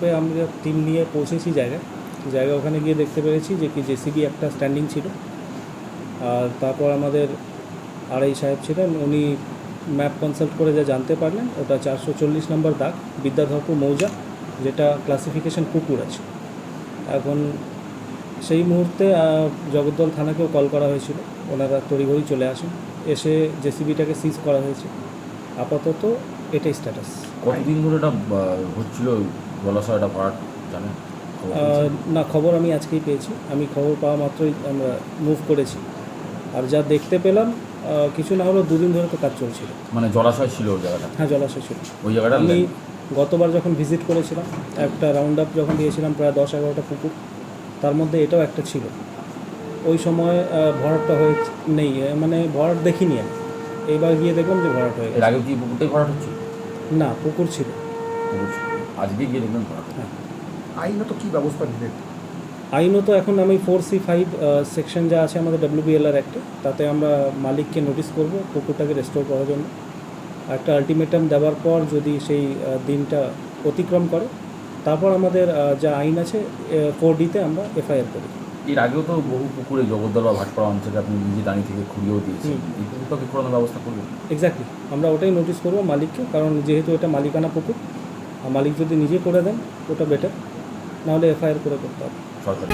পেয়ে আমরা টিম নিয়ে পৌঁছেছি জায়গায়। জায়গা ওখানে গিয়ে দেখতে পেরেছি যে কি জেসিবি একটা স্ট্যান্ডিং ছিল। আর তারপর আমাদের আড়াই সাহেব ছিলেন, উনি ম্যাপ কনসাল্ট করে যা জানতে পারলেন, ওটা চারশো চল্লিশ নম্বর দাগ, বিদ্যাধরপুর মৌজা, যেটা ক্লাসিফিকেশন কুকুর আছে। এখন সেই মুহূর্তে জগদ্দল থানাকেও কল করা হয়েছিল, ওনারা তড়িঘড়ি চলে আসেন, এসে জেসিবিটাকে সিজ করা হয়েছে। আপাতত এটাই স্ট্যাটাস কতদিন ধরে এটা হচ্ছিল জলাশয়টা ভরাট জানেন? না খবর আমি আজকেই পেয়েছি। আমি খবর পাওয়া মাত্রই আমরা মুভ করেছি। আর যা দেখতে পেলাম কিছু না হলেও দুদিন ধরে তো কাজ চলছিল। মানে জলাশয় ছিল ওই জায়গাটা? হ্যাঁ জলাশয় ছিল। ওই জায়গাটা আমি গতবার যখন ভিজিট করেছিলাম একটা রাউন্ড আপ যখন দিয়েছিলাম প্রায় দশ এগারোটা পুকুর তার মধ্যে এটাও একটা ছিল। ওই সময় ভরাটটা হয়ে নেই। মানে ভরাট দেখিনি আমি। এইবার গিয়ে দেখলাম যে ভরাট হয়ে গেছে। আগে কি পুকুরটাই ভরাট হচ্ছিল? না পুকুর ছিল। আজকে গিয়ে ভরাট হ্যাঁ। আইনত কি ব্যবস্থা নিলেন? আইনত এখন আমি ফোর সি ফাইভ সেকশন যা আছে আমাদের ডাব্লিউবিএলআর অ্যাক্টে তাতে আমরা মালিককে নোটিশ করব পুকুরটাকে রেস্টোর করার জন্য। একটা আলটিমেটাম দেওয়ার পর যদি সেই দিনটা অতিক্রম করে তারপর আমাদের যা আইন আছে ফোর ডিতে আমরা এফআইআর করি। এর আগেও তো বহু পুকুরে জগদ্দল বা ভাটপাড়া অঞ্চলে আপনি নিজে দাঁড়িয়ে থেকে খুঁড়িয়েও দিয়েছেন। পুকুরটাকে ব্যবস্থা করবেন এক্স্যাক্টলি আমরা ওটাই নোটিশ করব মালিককে কারণ যেহেতু এটা মালিকানা পুকুর আর মালিক যদি নিজে করে দেন ওটা বেটার নাহলে এফআইআর করে করতে হবে। সরকারি।